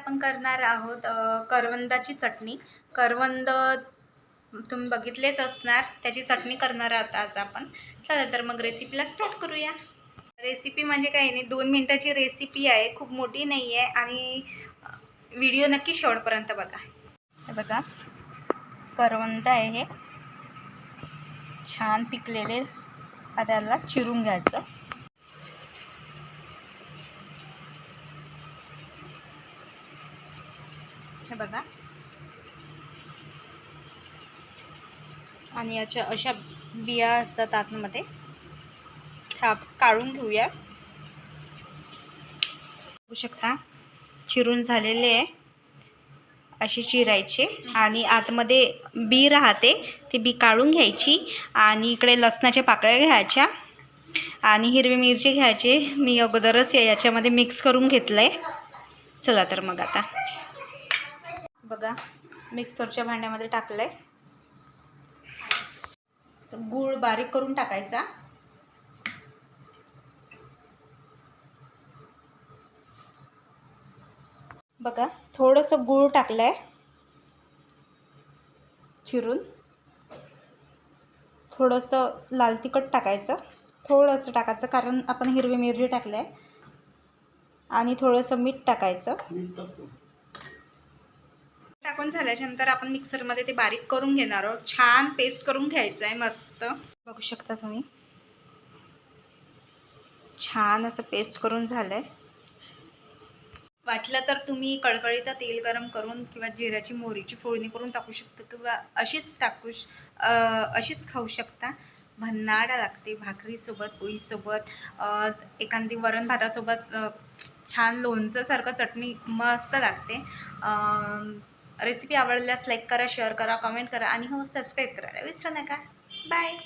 आपण करणार आहोत करवंदाची चटणी. करवंद तुम्ही बघितलेच असणार त्याची चटणी करणार आहोत आज आपण. चला तर मग रेसिपीला स्टार्ट करूया. रेसिपी म्हणजे काही नाही दोन मिनटाची रेसिपी आहे खूप मोठी नाही आहे आणि व्हिडिओ नक्की शेवटपर्यंत बघा. हे बघा करवंद आहे हे. छान पिकलेले आता त्याला चिरून घ्यायचं. हे बघा. आणि याच्या अशा बिया असतात आतमध्ये. ह्या काढून घेऊया. बघू शकता चिरून झालेले आहे अशी चिरायचे. आणि आतमध्ये बी राहते ती बी काढून घ्यायची. आणि इकडे लसणाच्या पाकळ्या घ्यायच्या. आणि हिरवी मिरची घ्यायची. मी अगोदरच या- याच्यामध्ये मिक्स करून घेतलं आहे चला तर मग आता. बघा मिक्सरच्या भांड्यामध्ये टाकलं आहे तर गूळ बारीक करून टाकायचा. बघा थोडंसं गूळ टाकलं आहे चिरून. थोडंसं लाल तिखट टाकायचं. थोडंसं टाकायचं कारण आपण हिरवी मिरची टाकलं आहे. आणि थोडंसं मीठ टाकायचं. टाकून झाल्याच्यानंतर आपण मिक्सरमध्ये ते बारीक करून घेणार आहोत. छान पेस्ट करून घ्यायचं आहे मस्त. बघू शकता तुम्ही. छान असं पेस्ट करून झालं आहे वाटलं तर तुम्ही कडकडीचं तेल गरम करून किंवा जिऱ्याची मोहरीची फोडणी करून टाकू शकता किंवा अशीच टाकू अशीच खाऊ शकता. भन्नाडा लागते भाकरीसोबत पोळीसोबत एखादी वरण भातासोबत छान लोणचंसारखं चटणी मस्त लागते. रेसिपी आवडल्यास लाईक करा शेअर करा कमेंट करा आणि हो सबस्क्राईब करायला विसरू नका बाय.